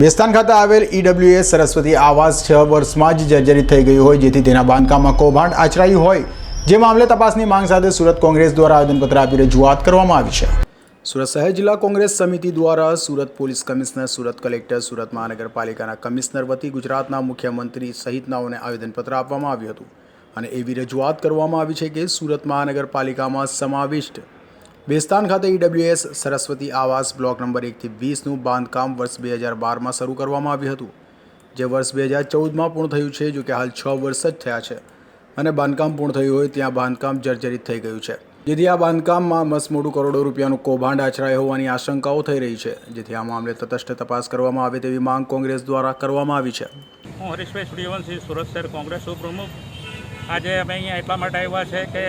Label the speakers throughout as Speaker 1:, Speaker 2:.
Speaker 1: બેસ્તાન ખાતે આવેલ ઈડબ્લ્યુએસ સરસ્વતી આવાસ છ વર્ષમાં જ જર્જરિત થઈ ગયું હોય, જેથી તેના બાંધકામમાં કૌભાંડ આચરાયું હોય. જે મામલે તપાસની માંગ સાથે સુરત કોંગ્રેસ દ્વારા આવેદનપત્ર આપી રજૂઆત કરવામાં આવી છે. સુરત શહેર જિલ્લા કોંગ્રેસ સમિતિ દ્વારા Surat police commissioner, Surat collector, Surat મહાનગરપાલિકાના કમિશનર વતી ગુજરાતના મુખ્યમંત્રી સહિતનાઓને આવેદનપત્ર આપવામાં આવ્યું હતું. અને એવી રજૂઆત કરવામાં આવી છે કે સુરત મહાનગરપાલિકામાં સમાવિષ્ટ બેસ્તાન ખાતે ઈડબ્લ્યુએસ સરસ્વતી આવાસ બ્લોક નંબર એકથી વીસનું બાંધકામ વર્ષ બે હજાર બારમાં શરૂ કરવામાં આવ્યું હતું. જે વર્ષ બે હજાર ચૌદમાં પૂર્ણ થયું છે જો કે હાલ છ વર્ષ જ થયા છે. અને બાંધકામ પૂર્ણ થયું હોય ત્યાં બાંધકામ જર્જરિત થઈ ગયું છે. જેથી આ બાંધકામમાં મસમોટું કરોડો રૂપિયાનું કૌભાંડ આચરાય હોવાની આશંકાઓ થઈ રહી છે. જેથી આ મામલે તટસ્થ તપાસ કરવામાં આવે તેવી માંગ કોંગ્રેસ દ્વારા કરવામાં આવી છે.
Speaker 2: હું હરીશભાઈ સૂર્યવંશી, સુરત શહેર કોંગ્રેસ ઉપપ્રમુખ. આજે અમે અહીંયા એટલા માટે આવ્યા છે કે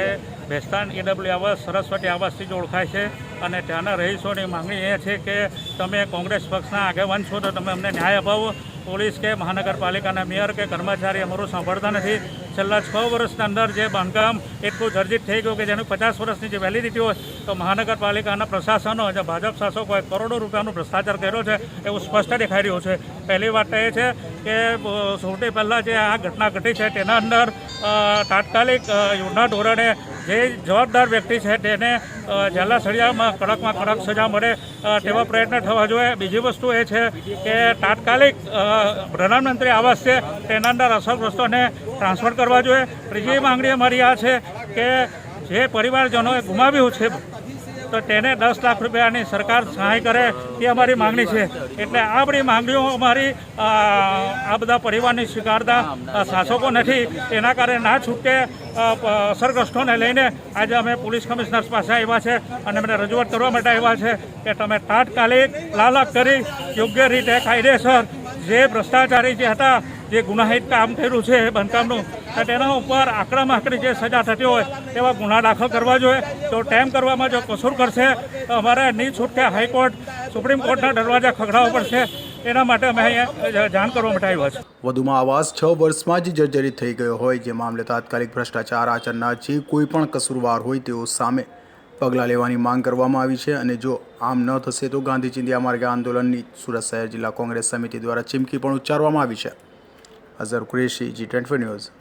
Speaker 2: ભેસ્તાન ઈડબ્લ્યુ આવાસ સરસ્વતી આવાસથી જ ઓળખાય છે. અને ત્યાંના રહીશોની માંગણી એ છે કે તમે કોંગ્રેસ પક્ષના આગેવાન છો તો તમે અમને ન્યાય અપાવો. પોલીસ કે મહાનગરપાલિકાના મેયર કે કર્મચારી અમારું સાંભળતા નથી. છેલ્લા છ વર્ષના અંદર જે બાંધકામ એટલું જર્જિત થઈ ગયું કે જેનું પચાસ વર્ષની જે વેલિડિટી હોય, તો મહાનગરપાલિકાના પ્રશાસનો જે ભાજપ શાસકોએ કરોડો રૂપિયાનો ભ્રષ્ટાચાર કર્યો છે એવું સ્પષ્ટ દેખાઈ રહ્યું છે. પહેલી વાત એ છે કે સૌથી પહેલાં જે આ ઘટના ઘટી છે તેના અંદર તાત્કાલિક યુદ્ધના ધોરણે જે જવાબદાર વ્યક્તિ છે તેને અ, જેલના સળિયામાં કડકમાં કડક સજા મળે તેવા પ્રયત્ન થવા જોઈએ. બીજી વસ્તુ એ છે કે તાત્કાલિક પ્રધાનમંત્રી આવાસ છે તેના અંદર અસરગ્રસ્તોને ટ્રાન્સફર કરવા જોઈએ. ત્રીજી માંગણી અમારી આ છે કે જે પરિવારજનોએ ગુમાવ્યું છે તો તેને દસ લાખ રૂપિયાની સરકાર સહાય કરે એ અમારી માંગણી છે. એટલે આ બધી માંગણીઓ અમારી આ બધા પરિવારની સ્વીકારતા શાસકો નથી. એના કારણે ના છૂટકે અસરગ્રસ્તોને લઈને આજે અમે પોલીસ કમિશનર્સ પાસે આવ્યા છે અને અમને રજૂઆત કરવા માટે આવ્યા છે કે તમે તાત્કાલિક લાલક કરી, યોગ્ય રીતે કાયદેસર જે ભ્રષ્ટાચારી જે હતા જે ગુનાહિત કામ કર્યું છે બાંધકામનું તેના ઉપર આકરામાં આકરી જે સજા થતી હોય, તેવા ગુના દાખલ કરવા જોઈએ. તો ટેમ કરવામાં જો કસૂર કરશે, તો અમારે નહીં છૂટકે હાઈકોર્ટ, સુપ્રીમ કોર્ટના દરવાજા ખખડાવવા પડશે. એના માટે અમે અહીંયા જાણ કરવા માટે આવ્યા છે
Speaker 1: વધુમાં આવાસ છ વર્ષમાં જ જર્જરિત થઈ ગયો હોય, જે મામલે તાત્કાલિક ભ્રષ્ટાચાર આચરનાર જે કોઈ પણ કસૂરવાર હોય તેઓ સામે પગલાં લેવાની માંગ કરવામાં આવી છે. અને જો આમ ન થશે તો ગાંધી ચિંધ્યા માર્ગે આંદોલનની સુરત શહેર જિલ્લા કોંગ્રેસ સમિતિ દ્વારા ચીમકી પણ ઉચ્ચારવામાં આવી છે. Azhar Qureshi G twenty news